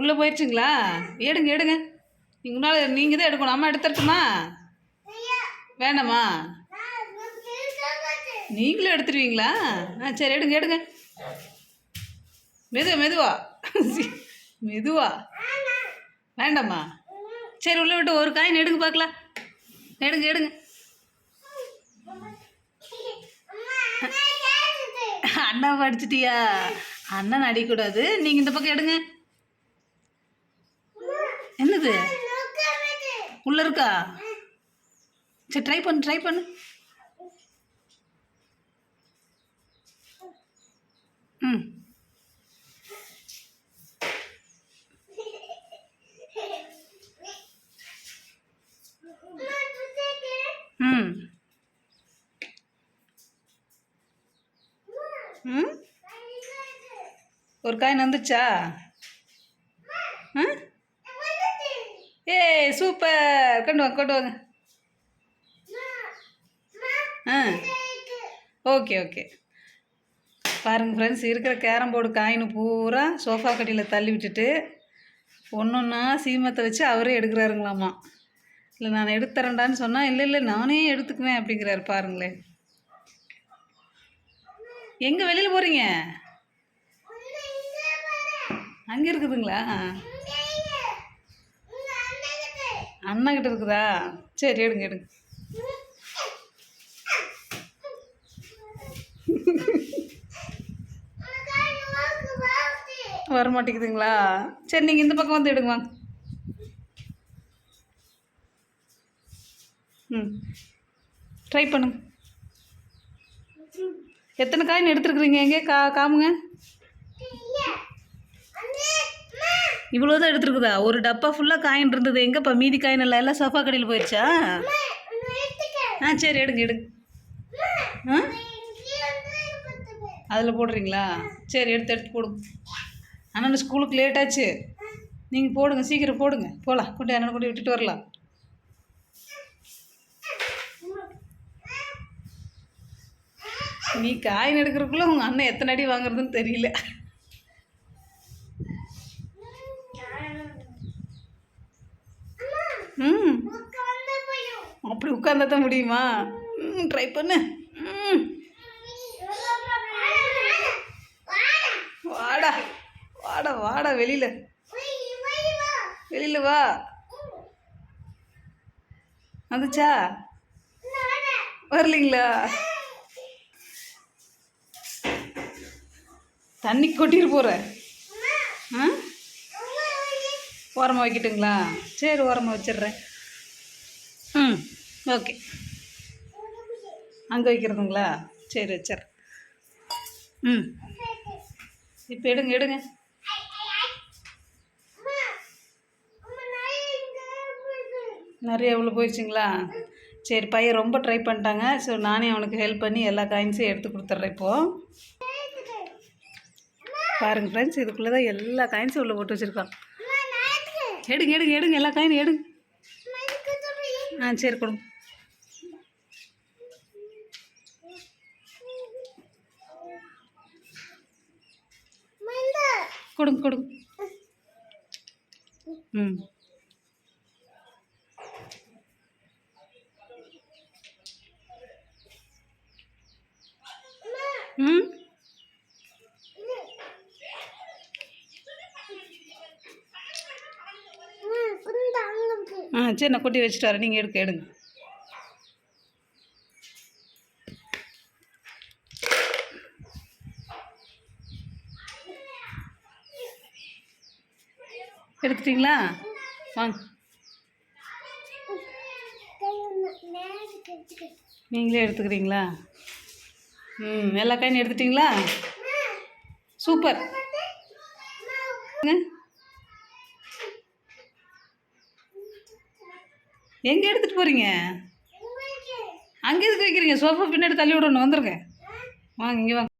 உள்ளே போயிடுச்சுங்களா எடுங்க எடுங்க. நீங்கள் முன்னால் நீங்கள் தான் எடுக்கணும். அம்மா எடுத்துட்டுமா வேண்டாமா? நீங்களும் எடுத்துருவீங்களா? ஆ சரி எடுங்க எடுங்க. மெதுவா மெதுவா. மெதுவா. வேண்டாம்மா சரி உள்ள விட்டு ஒரு காயின் எடுங்க பார்க்கலாம். எடுங்க எடுங்க. அண்ணா படிச்சிட்டியா? அண்ணன் அடிக்கூடாது நீங்கள் இந்த பக்கம் எடுங்க. என்னது? உள்ள இருக்கா? சரி ட்ரை பண்ணு ட்ரை பண்ணு. ம். ம். ம்? ஒரு காயின் வந்துச்சா ஆ ஏய் சூப்பர். கொண்டு வாங்க கொண்டு வாங்க. ஆ. Okay okay. பாருங்கள் ஃப்ரெண்ட்ஸ் இருக்கிற கேரம் போர்டு காயின் பூரா சோஃபா கட்டியில் தள்ளி விட்டுட்டு ஒன்று ஒன்றா சீமத்தை வச்சு அவரே எடுக்கிறாருங்களாம்மா இல்லை நான் எடுத்துறேன்டான்னு சொன்னால் இல்லை இல்லை நானே எடுத்துக்குவேன் அப்படிங்கிறாரு பாருங்களேன். எங்கே வெளியில் போகிறீங்க அங்கே இருக்குதுங்களா? அண்ணாக்கிட்ட இருக்குதா? சரி எடுங்க எடுங்க. வர மாட்டேங்குதுங்களா சரி நீங்கள் இந்த பக்கம் வந்து எடுங்க வாங்க. ம். ட்ரை பண்ணுங்க. எத்தனை காயின் எடுத்துருக்குறீங்க? எங்கே? கா காமுங்க? இவ்வளோ தான் எடுத்துருக்குதா? ஒரு டப்பா ஃபுல்லாக காயின் இருந்தது. எங்கேப்பா? மீதி காயின் எல்லாம் எல்லாம் சோஃபா கடையில் போயிடுச்சா? ஆ சரி எடுங்க எடுங்க. ஆ? அதில் போடுறீங்களா? சரி எடுத்து எடுத்து போடுங்க அண்ணன் ஸ்கூலுக்கு லேட் ஆச்சு. நீங்கள் போடுங்க சீக்கிரம் போடுங்க. போகலாம் கொண்டு அண்ணனை கொண்டு விட்டுட்டு வரலாம். நீ காயின் எடுக்கிறதுக்குள்ள உங்கள் அண்ணன் எத்தனை அடி வாங்குறதுன்னு தெரியல ம் அப்படி உட்காந்தா தான் முடியுமா? ம் ட்ரை பண்ணு. ம். வாடா வாடா வாடா வெளியில். வெளியில் வா. வந்துச்சா? வரலீங்களா? தண்ணி கொட்டிட்டு போகிற ஆ? ஓரமாக வைக்கட்டுங்களா? சரி ஓரமாக வச்சிடுறேன். ம். ஓகே. அங்கே வைக்கிறதுங்களா? சரி வச்சிடுறேன் ம். இப்போ எடுங்க எடுங்க. நிறைய எவ்வளோ போயிடுச்சுங்களா? சரி பையன் ரொம்ப ட்ரை பண்ணிட்டாங்க. ஸோ நானே அவனுக்கு ஹெல்ப் பண்ணி எல்லா காயின்ஸையும் எடுத்து கொடுத்துட்றேன் இப்போது பாருங்கள் ஃப்ரெண்ட்ஸ் இதுக்குள்ளே தான் எல்லா காயின்ஸும் உள்ள போட்டு வச்சுருக்கான். எடுங்க எடுங்க எடுங்க. எல்லா காயினும் எடுங்க. ஆ சரி கொடுங்க. கொடுங்க கொடுங்க. ம். ம். ஆ சரி நான் கொட்டி வச்சுட்டு வரேன். நீங்கள் எடுக்க எடுங்க. எடுத்துட்டிங்களா? வாங்க. நீங்களே எடுத்துக்கிறீங்களா? ம் எல்லா காயும் எடுத்துட்டிங்களா? சூப்பர். எங்கே எடுத்துகிட்டு போகிறீங்க அங்கே எதுக்கு வைக்கிறீங்க? சோஃபா பின்னாடி தள்ளி விடணும். வந்துருங்க. வாங்க இங்கே வாங்க.